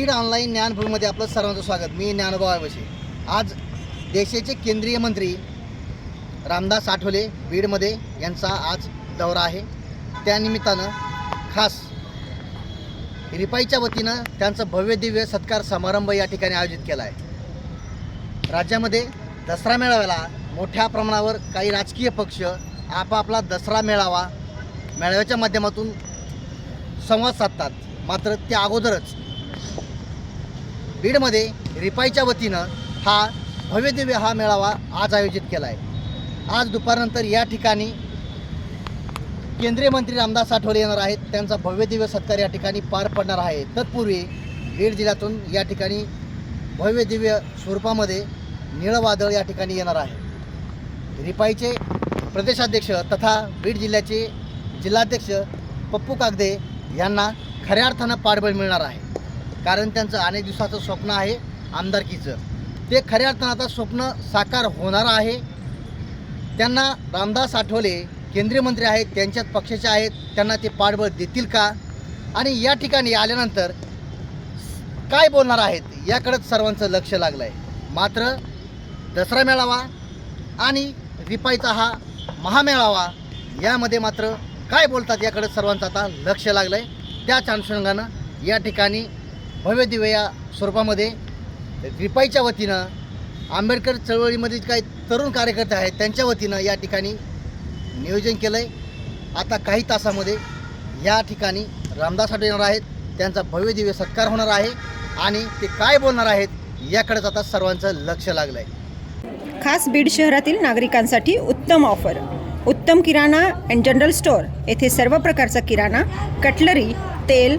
Beed online ज्ञानभूमीमध्ये आपलं सर्वांचं स्वागत. मी ज्ञानभाव आयवशी आज देशाचे केंद्रीय मंत्री रामदास आठवले बीडमध्ये यांचा आज दौरा आहे. त्यानिमित्तानं खास रिपाईच्या वतीनं त्यांचं भव्य दिव्य सत्कार समारंभ या ठिकाणी आयोजित केला आहे. राज्यामध्ये दसरा मेळाव्याला मोठ्या प्रमाणावर काही राजकीय पक्ष आपापला दसरा मेळावा मेळाव्याच्या माध्यमातून संवाद साधतात. मात्र त्या अगोदरच बीडमध्ये रिपाईच्या वतीनं हा भव्यदिव्य हा मेळावा आज आयोजित केला आहे आज दुपारनंतर या ठिकाणी केंद्रीय मंत्री रामदास आठवले येणार आहेत. त्यांचा भव्यदिव्य सत्कार या ठिकाणी पार पडणार आहे. तत्पूर्वी बीड जिल्ह्यातून या ठिकाणी भव्यदिव्य स्वरूपामध्ये निळवादळ या ठिकाणी येणार आहे. रिपाईचे प्रदेशाध्यक्ष तथा बीड जिल्ह्याचे जिल्हाध्यक्ष पप्पू कागदे यांना खऱ्या अर्थानं पाठबळ मिळणार आहे. कारण त्यांचं अनेक दिवसाचं स्वप्न आहे आमदारकीचं. ते खऱ्या अर्थानं आता स्वप्न साकार होणार आहे. त्यांना रामदास आठवले केंद्रीय मंत्री आहेत त्यांच्यात पक्षाचे आहेत त्यांना ते पाठबळ देतील का? आणि या ठिकाणी आल्यानंतर काय बोलणार आहेत याकडंच सर्वांचं लक्ष लागलं आहे मात्र दसरा मेळावा आणि रिपाईचा हा महामेळावा यामध्ये मात्र काय बोलतात याकडे सर्वांचं आता लक्ष लागलं आहे त्याच अनुषंगानं या ठिकाणी भव्य दिव्य या स्वरूपामध्ये रिपाईच्या वतीनं आंबेडकर चळवळीमध्ये काही तरुण कार्यकर्ते आहेत त्यांच्या वतीनं या ठिकाणी नियोजन केलं आहे आता काही तासामध्ये या ठिकाणी रामदास आठवले येणार आहेत. त्यांचा भव्य दिव्य सत्कार होणार आहे आणि ते काय बोलणार आहेत याकडेच आता सर्वांचं लक्ष लागलं आहे खास बीड शहरातील नागरिकांसाठी उत्तम ऑफर. उत्तम किराणा अँड जनरल स्टोअर. येथे सर्व प्रकारचा किराणा कटलरी तेल